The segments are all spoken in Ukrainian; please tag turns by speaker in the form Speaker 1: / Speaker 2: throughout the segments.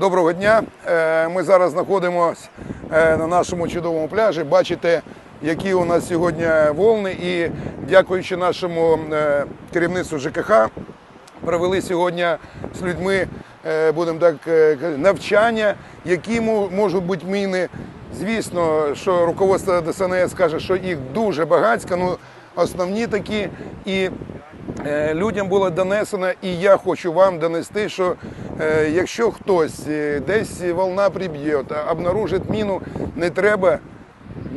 Speaker 1: Доброго дня. Е, Ми зараз знаходимося е, на нашому чудовому пляжі. Бачите, які у нас сьогодні волни. І дякуючи нашому е, керівництву ЖКХ, провели сьогодні з людьми, будемо так навчання, які можуть бути міни. Звісно, що руководство ДСНС каже, що їх дуже багатько, ну основні такі. І людям було донесено, і я хочу вам донести, що якщо хтось е, десь волна приб'є, обнаружить міну, не треба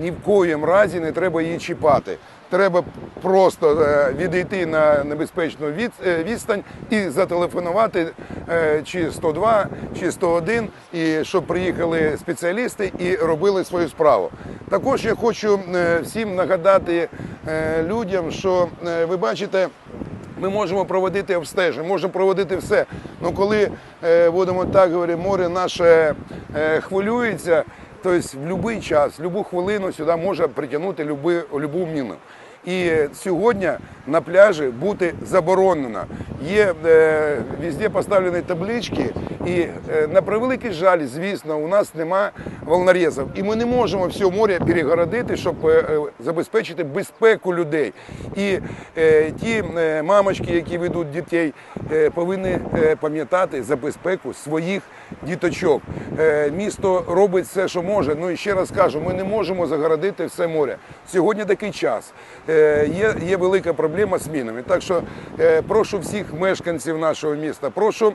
Speaker 1: ні в коїм разі не треба її чіпати. Треба просто е, відійти на небезпечну е, відстань і зателефонувати е, чи 102, чи 101, і щоб приїхали спеціалісти і робили свою справу. Також я хочу е, всім нагадати е, людям, що е, ви бачите. Ми можемо проводити обстеження, можемо проводити все. Ну коли е, будемо так говорити, море наше е, хвилюється, тобто в будь-який час, в будь-яку хвилину сюди може притягнути любу міну. І сьогодні на пляжі бути заборонено. Є е, везде поставлені таблички, і е, на превеликий жаль, звісно, у нас нема волнорезів. І ми не можемо все море перегородити, щоб е, е, забезпечити безпеку людей. І е, ті е, мамочки, які ведуть дітей, е, повинні е, пам'ятати за безпеку своїх діточок. Е, місто робить все, що може. Ну і ще раз кажу, ми не можемо загородити все море. Сьогодні такий час. Е, є, є велика проблема з мінами. Так що е, прошу всіх мешканців нашого міста, прошу.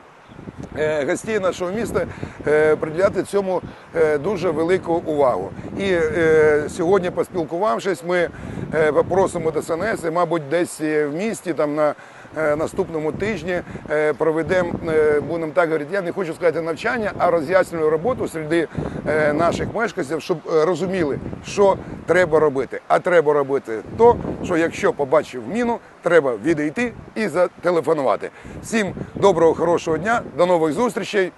Speaker 1: е, Гостей нашого міста е, приділяти цьому е, дуже велику увагу. І е, сьогодні, поспілкувавшись, ми е, попросимо ДСНС, і, мабуть, десь е, в місті там на наступному тижні е, проведемо, е, будемо так говорити, я не хочу сказати навчання, а роз'яснювальну роботу серед е, наших мешканців, щоб е, розуміли, що треба робити. А треба робити то, що якщо побачив міну, треба відійти і зателефонувати. Всім доброго, хорошого дня, до нових зустрічей.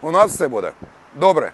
Speaker 1: У нас все буде добре.